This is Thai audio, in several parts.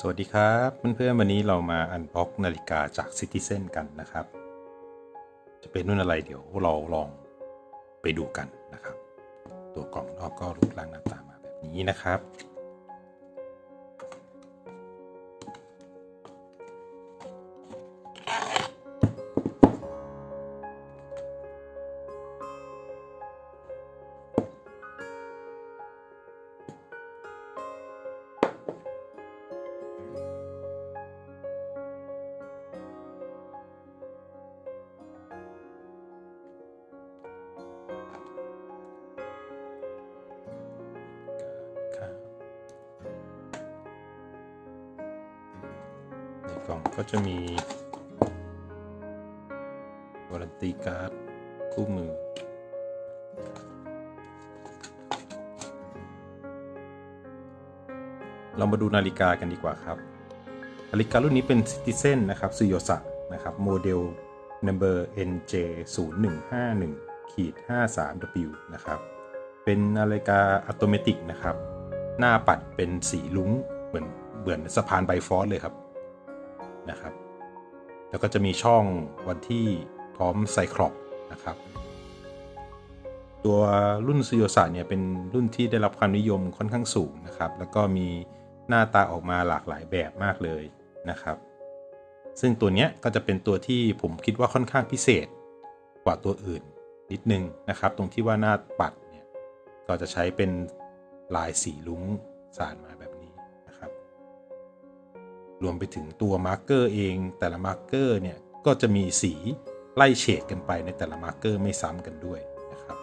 สวัสดีครับเพื่อนๆวันนี้เรามาอันบ็อกนาฬิกาจาก Citizen กันนะครับ จะเป็นรุ่นอะไรเดี๋ยวเราลองไปดูกันนะครับ ตัวกล่องนอกก็รูปร่างหน้าตามาแบบนี้นะครับ กล่องก็จะมีวารันตีการ์ดคู่มือ เรามาดูนาฬิกากันดีกว่าครับ นาฬิการุ่นนี้เป็น Citizen นะครับซูโยสะนะครับโมเดล number NJ 0 1 5 1ขีด 53 W นะครับ เป็นนาฬิกาอัตโนมัตินะครับ หน้าปัดเป็นสีลุ้งเหมือนเหมือนสะพานไบฟอสเลยครับนะครับ แล้วก็จะมีช่องวันที่พร้อมไซคลอปนะครับ ตัวรุ่นซูโยสะเนี่ยเป็นรุ่นที่ได้รับความนิยมค่อนข้างสูงนะครับ แล้วก็มีหน้าตาออกมาหลากหลายแบบมากเลยนะครับ ซึ่งตัวเนี้ยก็จะเป็นตัวที่ผมคิดว่าค่อนข้างพิเศษกว่าตัวอื่นนิดนึงนะครับ ตรงที่ว่าหน้าปัดเนี่ยก็จะใช้เป็นลายสีลุ้งสานมาแบบ รวมไปถึงตัวมาร์กเกอร์เอง แต่ละมาร์กเกอร์เนี่ยก็จะมีสีไล่เฉดกันไปในแต่ละมาร์กเกอร์ไม่ซ้ำกันด้วยนะครับ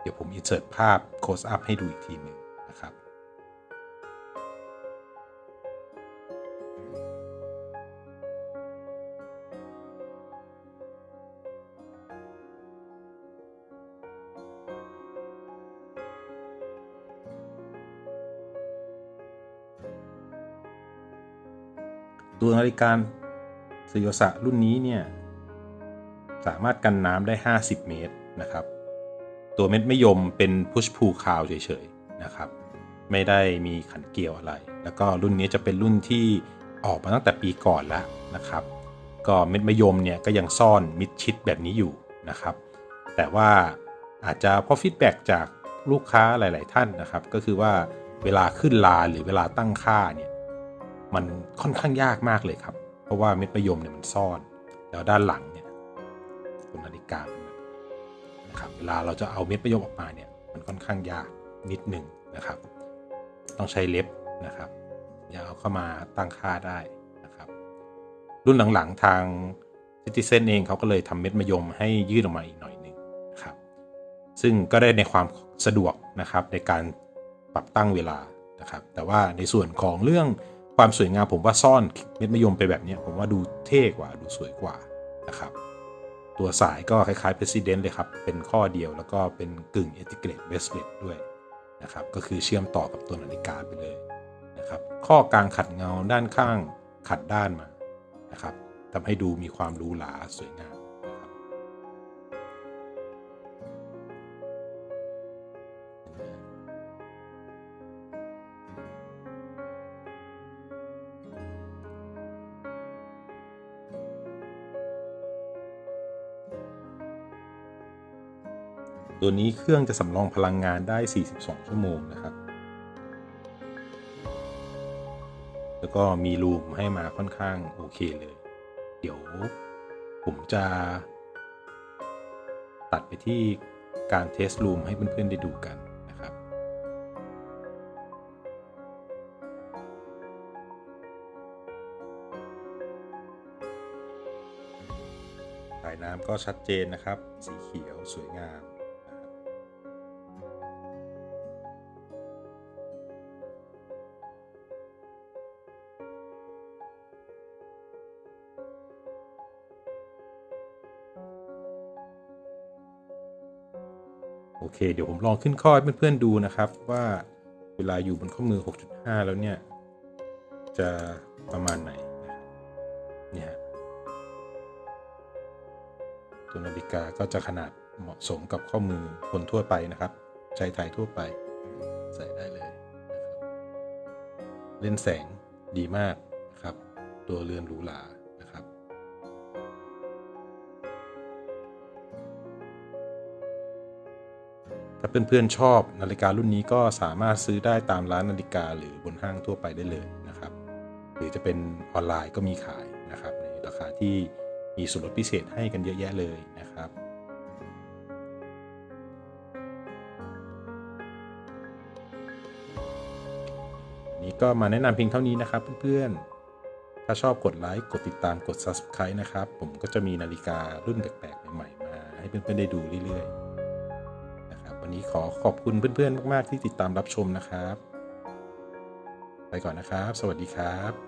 เดี๋ยวผมอินเสิร์ตภาพโคสอัพให้ดูอีกทีหนึ่ง ตัวนาฬิกาสโยสะรุ่นนี้เนี่ยสามารถกันน้ำได้ 50 เมตรนะครับ ตัวเม็ดไม่ยมเป็นพุชพูคาวเฉยๆนะครับ ไม่ได้มีขันเกลียวอะไร แล้วก็รุ่นนี้จะเป็นรุ่นที่ออกมาตั้งแต่ปีก่อนแล้วนะครับ ก็เม็ดมะยมเนี่ยก็ยังซ่อนมิดชิดแบบนี้อยู่นะครับ แต่ว่าอาจจะเพราะฟีดแบ็จากลูกค้าหลาย ๆ ท่านนะครับ ก็คือว่าเวลาขึ้นลาหรือเวลาตั้งค่าเนี่ย มันค่อนข้างยากมากเลยครับ เพราะว่าเม็ดมะยมเนี่ยมันซ่อน แล้วด้านหลังเนี่ยตัวนาฬิกาเป็นแบบนะครับเวลาเราจะเอาเม็ดมะยมออกมาเนี่ยมันค่อนข้างยากนิดหนึ่งนะครับ ต้องใช้เล็บนะครับอย่าเอาเข้ามาตั้งค่าได้นะครับ รุ่นหลังๆทาง Citizen เองเขาก็เลยทำเม็ดมะยมให้ยืดออกมาอีกหน่อยหนึ่งนะครับ ซึ่งก็ได้ในความสะดวกนะครับในการปรับตั้งเวลานะครับ แต่ว่าในส่วนของเรื่อง ความสวยงามผมว่าซ่อนเม็ดมะยมไปแบบนี้ผมว่าดูเท่กว่าดูสวยกว่านะครับ ตัวสายก็คล้ายๆ President เลยครับ เป็นข้อเดียวแล้วก็เป็นกึ่ง Integrate Bracelet ด้วยนะครับ ก็คือเชื่อมต่อกับตัวนาฬิกาไปเลยนะครับ ข้อกลางขัดเงาด้านข้างขัดด้านมานะครับทำให้ดูมีความหรูหราสวยงาม ตัวนี้เครื่องจะสำรองพลังงานได้ 42 ชั่วโมงนะครับ แล้วก็มีรูมให้มาค่อนข้างโอเคเลย เดี๋ยวผมจะ ตัดไปที่การเทสรูมให้เพื่อนๆได้ดูกันนะครับ สายน้ำก็ชัดเจนนะครับ สีเขียวสวยงาม โอเค เดี๋ยวผมลองขึ้นข้อให้เพื่อนๆดูนะครับว่าเวลาอยู่บนข้อมือ 6.5 แล้วเนี่ย จะประมาณไหนเนี่ยฮะตัวนาฬิกาก็จะขนาดเหมาะสมกับข้อมือคนทั่วไปนะครับใช้ไทยทั่วไป ใส่ได้เลยเล่นแสงดีมากนะครับ ตัวเรือนหรูหรา ถ้าเพื่อนๆชอบนาฬิการุ่นนี้ก็สามารถซื้อได้ตามร้านนาฬิกาหรือบนห้างทั่วไปได้เลยนะครับ หรือจะเป็นออนไลน์ก็มีขายนะครับ ในราคาที่มีส่วนลดพิเศษให้กันเยอะแยะเลยนะครับนี้ก็มาแนะนำเพียงเท่านี้นะครับเพื่อนๆ ถ้าชอบกดไลค์กดติดตามกด Subscribe นะครับ ผมก็จะมีนาฬิการุ่นแปลกๆ ใหม่ๆ มาให้เพื่อนๆ ได้ดูเรื่อยๆ วันนี้ขอขอบคุณเพื่อนๆ มาก ๆ ที่ติดตามรับชมนะครับ ไปก่อนนะครับ สวัสดีครับ